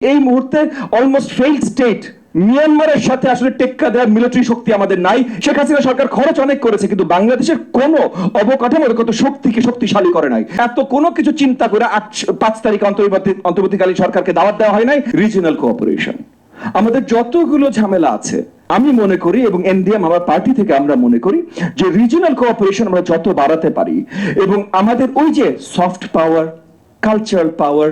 এই মুহূর্তে almost failed state মিয়ানমারের সাথে আসলে টেক্কা দেওয়ার মিলিটারি শক্তি আমাদের নাই। শেখ হাসিনা সরকার খরচ অনেক করেছে, কিন্তু বাংলাদেশের কোনো অবকাঠামোগত শক্তিকে শক্তিশালী করে নাই। এত কোনো কিছু চিন্তা করে আট পাঁচ তারিখ অন্তর্বর্তী অন্তর্বর্তীকালীন সরকারকে দাওয়াত দেওয়া হয় নাই। রিজিনাল কোঅপারেশন আমাদের যতগুলো ঝামেলা আছে, আমি মনে করি এবং এনডিএম আমার পার্টি থেকে আমরা মনে করি যে রিজিনাল কোঅপারেশন আমরা যত বাড়াতে পারি এবং আমাদের ওই যে soft power cultural power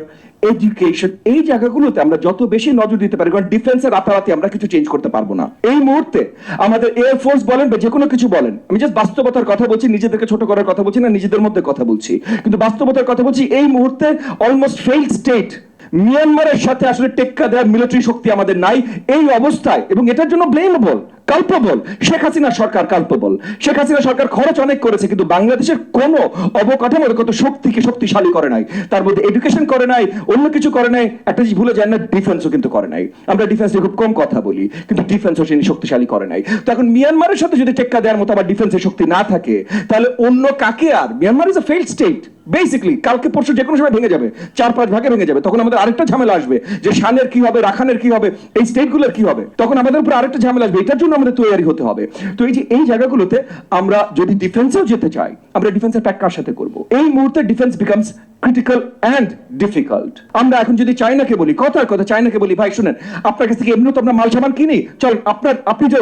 education এই জায়গাগুলোতে আমরা যত বেশি নজর দিতে পারি, কারণ ডিফেন্সের রাতারাতি আমরা কিছু চেঞ্জ করতে পারব না। এই মুহূর্তে আমাদের এয়ারফোর্স বলেন বা যে কোনো কিছু বলেন, আমি জাস্ট বাস্তবতার কথা বলছি, নিজেদেরকে ছোট করার কথা বলছি না, নিজেদের মধ্যে কথা বলছি। কিন্তু বাস্তবতার কথা বলছি, এই মুহূর্তে অলমোস্ট ফেইল স্টেট মিয়ানমারের সাথে আসলে টেক্কা দেওয়ার মিলিটারি শক্তি আমাদের নাই। এই অবস্থায়, এবং এটার জন্য ব্লেমেবল কাল্পবল শেখ হাসিনা সরকার কাল্পবল শেখ হাসিনা সরকার খরচ অনেক করেছে, কিন্তু বাংলাদেশের কোনো অবকাঠামোগত শক্তিকে শক্তিশালী করে নাই। তার মধ্যে এডুকেশন করে নাই, অন্য কিছু করে নাই, একটা জিনিস ভুলে যায় না ডিফেন্সও কিন্তু করে নাই। আমরা ডিফেন্স খুব কম কথা বলি, কিন্তু ডিফেন্সও তিনি শক্তিশালী করে নাই। তো এখন মিয়ানমারের সাথে যদি টেক্কা দেওয়ার মতো আবার ডিফেন্সের শক্তি না থাকে, তাহলে অন্য কাকে আর? Myanmar is a failed state basically কালকে পরশু যে কোনো সময় ভেঙে যাবে, চার পাঁচ ভাগে ভেঙে যাবে, তখন আমাদের আরেকটা ঝামেলা আসবে যে শানের কি হবে, রাখানের কি হবে, এই স্টেটগুলোর কি হবে, তখন আমাদের উপর আরেকটা ঝামেলা আসবে, এটার জন্য আমাদের তৈরি হতে হবে। তো এই যে এই জায়গাগুলোতে আমরা যদি ডিফেন্সেও যেতে চাই, আমরা ডিফেন্সের প্যাক কার সাথে করব? এই মুহূর্তে defence becomes critical and difficult আমরা এখন যদি চাইনাকে বলি, কথার কথা চাইনাকে বলি, ভাই, শুনেন, আপনার কাছ থেকে এমনিও তো আমরা মাল সামান কিনি, চল, আপনার, আপনি যে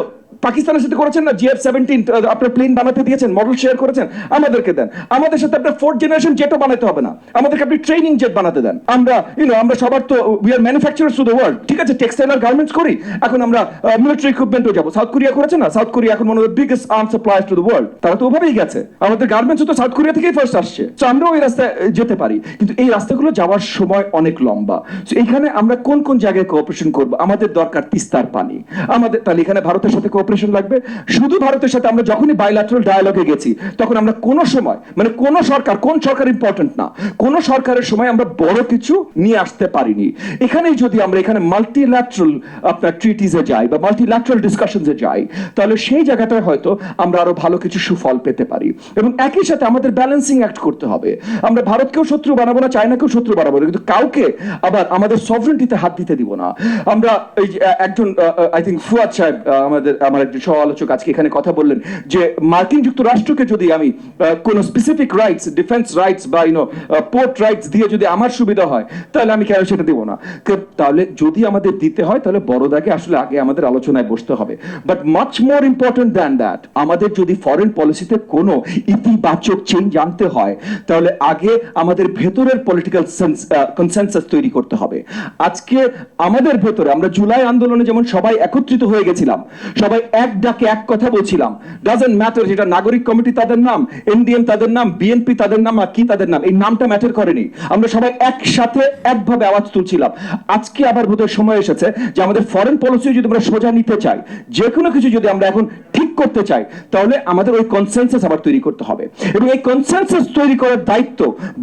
পাকিস্তানের সাথে করেছেন না? জিএফ সেভেন্টিন আপনার প্লেন বানাতে দিয়েছেন মডেল শেয়ার করেছেন, আমাদেরকে দেন। আমাদের সাথে আপনার ফোর্থ জেনারেশন জেটও বানাতে হবে না। আমাদেরকে আপনি ট্রেনিং জেট বানাতে দেন। আমরা ইউনো আমরা সবার তো we are manufacturers to the world ঠিক আছে? টেক্সটাইল আর গার্মেন্টস করি। এখন আমরা মিলিটারি ইকুইপমেন্টও যাব। সাউথ কোরিয়া করেছে না? সাউথ কোরিয়া এখন মনে হয় biggest arm supplier to the world তারা তো ওভাবেই গেছে। আমাদের গার্মেন্টস তো সাউথ কোরিয়া থেকেই ফার্স্ট আসছে। তো আমরাও এই রাস্তায় যেতে পারি। কিন্তু এই রাস্তাগুলো যাওয়ার সময় অনেক লম্বা। So এখানে আমরা কোন কোন জায়গায় কোঅপারেশন করব? আমাদের দরকার তিস্তার পানি। আমাদের, তাহলে এখানে ভারতের সাথে কোঅপারেশন লাগবে। শুধু ভারতের সাথে আমরা যখনই বাইল্যাটারাল ডায়ালগে গেছি, তখন আমরা কোন সময় মানে কোন সরকার কোন সরকার ইম্পর্টেন্ট না, কোন সরকারের সময় আমরা বড় কিছু নিয়ে আসতে পারিনি। এখানেই যদি আমরা এখানে মাল্টিল্যাটারাল আপনার ট্রিটিজে যাই বা মাল্টিল্যাটারাল ডিসকাশনসে যাই, তাহলে সেই জায়গাটায় হয়তো আমরা আরও ভালো কিছু সুফল পেতে পারি। এবং একই সাথে আমাদের ব্যালেন্সিং অ্যাক্ট করতে হবে। আমরা ভারতকেও শত্রু বানাবো না, চায়নাকেও শত্রু বানাবো না, কিন্তু কাউকে আবার আমাদের সভরেন্টিতে হাত দিতে দিব না। আমরা এই একজন আই থিঙ্ক ফুয়াদ সাহেব আমাদের আমার একজন সহ আলোচক আজকে এখানে কথা বললেন যে মার্কিন যুক্তরাষ্ট্রকে যদি আমি কোনো স্পেসিফিক রাইটস ডিফেন্স রাইটস বা ইউনো পোর্ট রাইটস দিয়ে যদি আমার সুবিধা হয়, তাহলে আমি কেন সেটা দেবো না? তাহলে যদি আমাদের দিতে হয়, তাহলে বড় দাগে আসলে আগে আমাদের আলোচনায় বসতে হবে। But much more important than that আমাদের যদি ফরেন পলিসিতে কোনো ইতিবাচক চেঞ্জ আনতে হয়, তাহলে আগে আমাদের ভেতরের পলিটিক্যাল কনসেনসাস তৈরি করতে হবে। আজকে আমাদের ভেতরে, আমরা জুলাই আন্দোলনে যেমন সবাই একত্রিত হয়ে গেছিলাম, সবাই এক ডাকে এক কথা বলছিলাম। ডাজেন্ট ম্যাটার যেটা নাগরিক কমিটি তাদের নাম এনডিএম তাদের নাম বিএনপি তাদের নাম, আর কি তাদের নাম, এই নামটা ম্যাটার করেনি। আমরা সবাই একসাথে একভাবে আওয়াজ তুলছিলাম। আজকে আবার বোধহয় সময় এসেছে যে আমাদের ফরেন পলিসি যদি আমরা সোজা নিতে চাই যে কোনো কিছু যদি আমরা এখন করতে চাই তাহলে আমাদের ওই কনসেনসাস আবার তৈরি করতে হবে। এবং এই কনসেনসাস তৈরি করার দায়িত্ব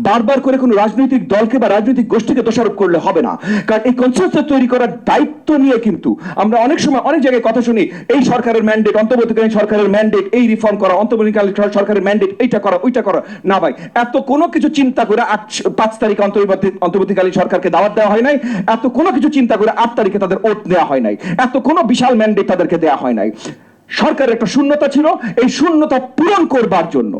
বারবার করে কোনো রাজনৈতিক দলকে বা রাজনৈতিক গোষ্ঠীকে দোষারোপ করলে হবে না। কারণ এই কনসেনসাস তৈরি করার দায়িত্ব নিয়ে কিন্তু আমরা অনেক সময় অনেক জায়গায় কথা শুনি, এই সরকারের ম্যান্ডেট অন্তর্বর্তীকালীন সরকারের ম্যান্ডেট এই রিফর্ম করা, অন্তর্বর্তীকালীন সরকারের ম্যান্ডেট এইটা করা, ওইটা করা। না ভাই, এত কোনো কিছু চিন্তা করে আট, পাঁচ তারিখ অন্তর্বর্তী, অন্তর্বর্তীকালীন সরকারকে দাওয়াত দেওয়া হয় নাই, এত কোনো কিছু চিন্তা করে আট তারিখে তাদের ওট দেওয়া হয় নাই, এত কোনো বিশাল ম্যান্ডেট তাদেরকে দেওয়া হয় নাই। সরকারের একটা শূন্যতা ছিল এই শূন্যতা পূরণ করবার জন্য।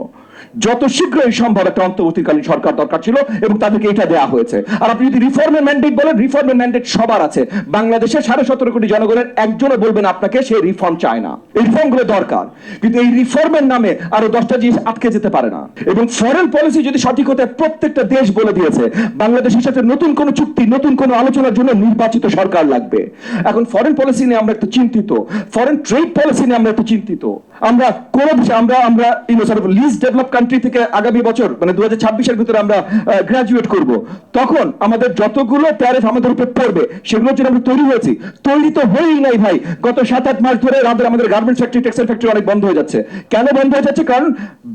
যত শীঘ্রই সম্ভব একটা অন্তর্বর্তীকালীন সরকার দরকার ছিল এবং তাদেরকে এটা দেওয়া হয়েছে। আর আপনি যদি রিফর্মের ম্যান্ডেট বলেন রিফর্মের ম্যান্ডেট সবার আছে। বাংলাদেশের সাড়ে সতেরো কোটি জনগণের একজনও বলবেন আপনাকে, সে রিফর্ম চায় না। এই রিফর্মগুলো দরকার। কিন্তু এই রিফর্মের নামে আরও দশটা জিনিস আটকে যেতে পারে না। এবং ফরেন পলিসি যদি সঠিক হতে প্রত্যেকটা দেশ বলে দিয়েছে, বাংলাদেশের সাথে নতুন কোনো চুক্তি, নতুন কোনো আলোচনার জন্য নির্বাচিত সরকার লাগবে। এখন ফরেন পলিসি নিয়ে আমরা একটু চিন্তিত। ফরেন ট্রেড পলিসি নিয়ে আমরা একটু চিন্তিত। আমরা কোন আমরা আমরা লিস্ট ডেভেলপ কান্ট্রি থেকে আগামী বছর মানে দু হাজার ভিতরে আমরা গ্রাজুয়েট করব। তখন আমাদের যতগুলো ট্যারিফ আমাদের উপরে পড়বে, সেগুলোর জন্য আমরা তৈরি হয়েছি। তৈরি তো হয়েই নাই ভাই। গত সাত আট মাস ধরে আমাদের আমাদের গার্মেন্টস ফ্যাক্টরি টেক্সটাইল ফ্যাক্টরি অনেক বন্ধ হয়ে যাচ্ছে। কেন বন্ধ হয়ে যাচ্ছে? কারণ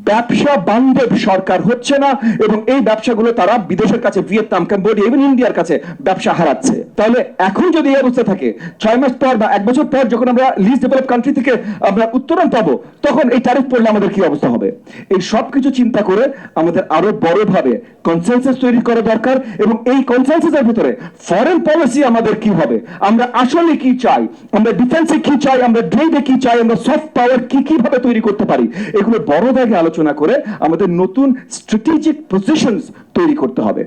ব্যবসা বান্ধব সরকার হচ্ছে না, এবং এই ব্যবসাগুলো তারা বিদেশের কাছে, ভিয়েতনাম কম্বোডিয়া এবং ইন্ডিয়ার কাছে ব্যবসা হারাচ্ছে। তাহলে এখন যদি এই অবস্থা থাকে, ছয় মাস পর বা এক বছর পর যখন আমরা লিস্ট ডেভেলপ কান্ট্রি থেকে আমরা উত্তরণ পাবো, তখন এই ট্যারিফ পড়লে আমাদের কি অবস্থা হবে? এই সব সবকিছু চিন্তা করে আমাদের আরও বড়ভাবে কনসেনসাস তৈরি করা দরকার এবং এই কনসেনসাসের ভিতরে ফরেন পলিসি আমাদের কি হবে? আমরা আসলে কি চাই? আমরা ডিফেন্সে কি চাই? আমরা ট্রেডে কি চাই? আমরা সফট পাওয়ার কি কীভাবে তৈরি করতে পারি? এগুলো বড় দাগে আলোচনা করে আমাদের নতুন স্ট্র্যাটেজিক পজিশনস তৈরি করতে হবে।